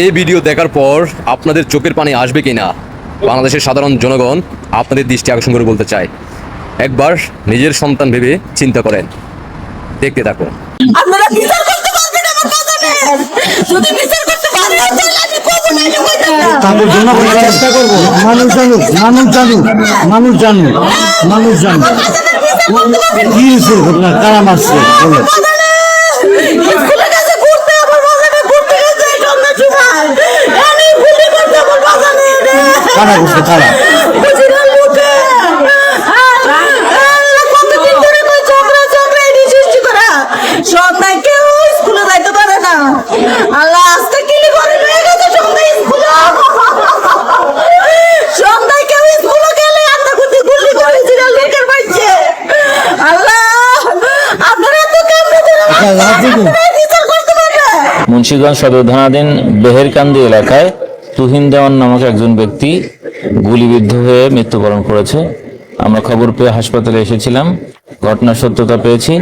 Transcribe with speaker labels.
Speaker 1: এই ভিডিও দেখার পর আপনাদের চোখের পানি আসবে কিনা? বাংলাদেশের সাধারণ জনগণ আপনাদের দৃষ্টি আকর্ষণ করে বলতে চায়। একবার নিজের সন্তান ভেবে চিন্তা করেন। দেখতে থাকুন।
Speaker 2: আপনারা বিচার করতে পারবেন আমার কথা যদি বিচার করতে পারেন তাহলে আমি করব না আমি বলতে না।
Speaker 3: তারপর জনগণের চেষ্টা করব। মানুষ জানুক মানুষ জানুক মানুষ জানুক মানুষ জানুক। কি হয়েছে? ঘটনা কারা মারছে? বলে
Speaker 2: স্কুলের কাছে ঘুরতে আমার বাজারে ঘুরতে গেছে সন্ধ্যা সময় আমি গুলি করতে আমার বাজারে
Speaker 3: কারা করছে কারা
Speaker 2: বুঝিলাম মুখে কতদিন ধরে কই ঝগড়া ঝগড়া এটি সৃষ্টি করা সন্ধ্যায় কেউ স্কুলে আল্লাহ আজকে কিলি করে গেছে সন্ধ্যায় স্কুলে সন্ধ্যায় কেউ স্কুলে গেলে আন্না কুতি গুলি করেছিল লোকের বাড়িতে আল্লাহ আপনারা তো ধরে পারবে
Speaker 4: মুন্সিগঞ্জ সদর থানাধীন বেহেরকান্দি এলাকায় তুহিন দেওয়ান নামক একজন ব্যক্তি গুলিবিদ্ধ হয়ে মৃত্যুবরণ করেছে। আমরা খবর পেয়ে হাসপাতালে এসেছিলাম। ঘটনার সত্যতা পেয়েছি।